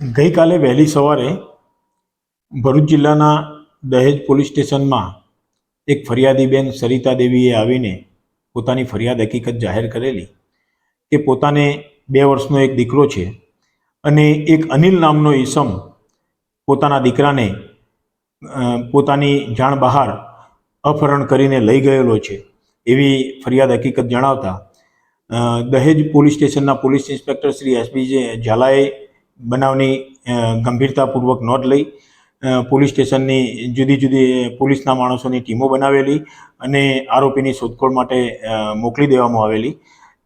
ગઈકાલે વહેલી સવારે ભરૂચ જિલ્લાના દહેજ પોલીસ સ્ટેશનમાં એક ફરિયાદી બેન સરિતા દેવીએ આવીને પોતાની ફરિયાદ હકીકત જાહેર કરેલી કે પોતાને બે વર્ષનો એક દીકરો છે અને એક અનિલ નામનો ઈસમ પોતાના દીકરાને પોતાની જાણ બહાર અપહરણ કરીને લઈ ગયેલો છે એવી ફરિયાદ હકીકત જણાવતા દહેજ પોલીસ સ્ટેશનના પોલીસ ઇન્સ્પેક્ટર શ્રી એસબી ઝાલાએ બનાવની ગંભીરતાપૂર્વક નોંધ લઈ પોલીસ સ્ટેશનની જુદી જુદી પોલીસના માણસોની ટીમો બનાવેલી અને આરોપીની શોધખોળ માટે મોકલી દેવામાં આવેલી.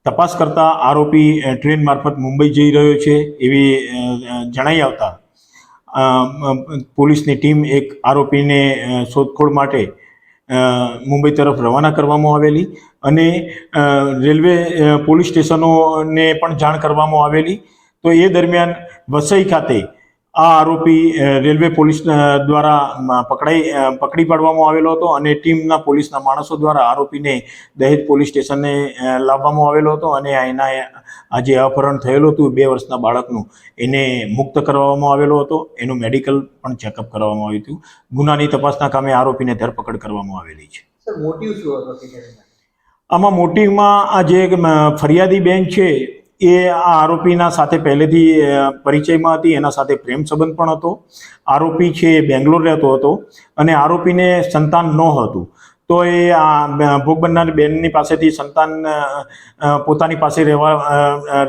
તપાસ કરતા આરોપી ટ્રેન મારફત મુંબઈ જઈ રહ્યો છે એવી જણાઈ આવતા પોલીસની ટીમ એક આરોપીને શોધખોળ માટે મુંબઈ તરફ રવાના કરવામાં આવેલી અને રેલવે પોલીસ સ્ટેશનોને પણ જાણ કરવામાં આવેલી. તો એ દરમિયાન વસઈ ખાતે આ આરોપી રેલવે પોલીસ દ્વારા પકડાઈ પકડી પાડવામાં આવેલો હતો અને ટીમના પોલીસના માણસો દ્વારા આરોપીને દહેજ પોલીસ સ્ટેશને લાવવામાં આવેલો હતો અને એના આ જે અપહરણ થયેલું હતું બે વર્ષના બાળકનું એને મુક્ત કરવામાં આવેલો હતો. એનું મેડિકલ પણ ચેકઅપ કરવામાં આવ્યું હતું. ગુનાની તપાસના કામે આરોપીને ધરપકડ કરવામાં આવેલી છે. મોટિવ શું હતો? આમાં મોટીમાં આ જે ફરિયાદી બેન છે એ આ આરોપીના સાથે પહેલેથી પરિચયમાં હતી, એના સાથે પ્રેમ સંબંધ પણ હતો. આરોપી છે એ બેંગ્લોર રહેતો હતો અને આરોપીને સંતાન ન હતું. તો એ આ ભોગ બનનારી બેનની પાસેથી સંતાન પોતાની પાસે રહેવા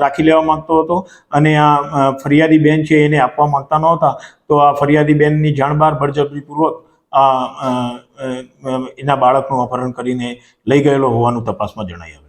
રાખી લેવા માંગતો હતો અને આ ફરિયાદી બેન છે એને આપવા માંગતા નહોતા તો આ ફરિયાદી બેનની જાણ બહાર બળજબરીપૂર્વક આ એના બાળકનું અપહરણ કરીને લઈ ગયેલો હોવાનું તપાસમાં જણાયું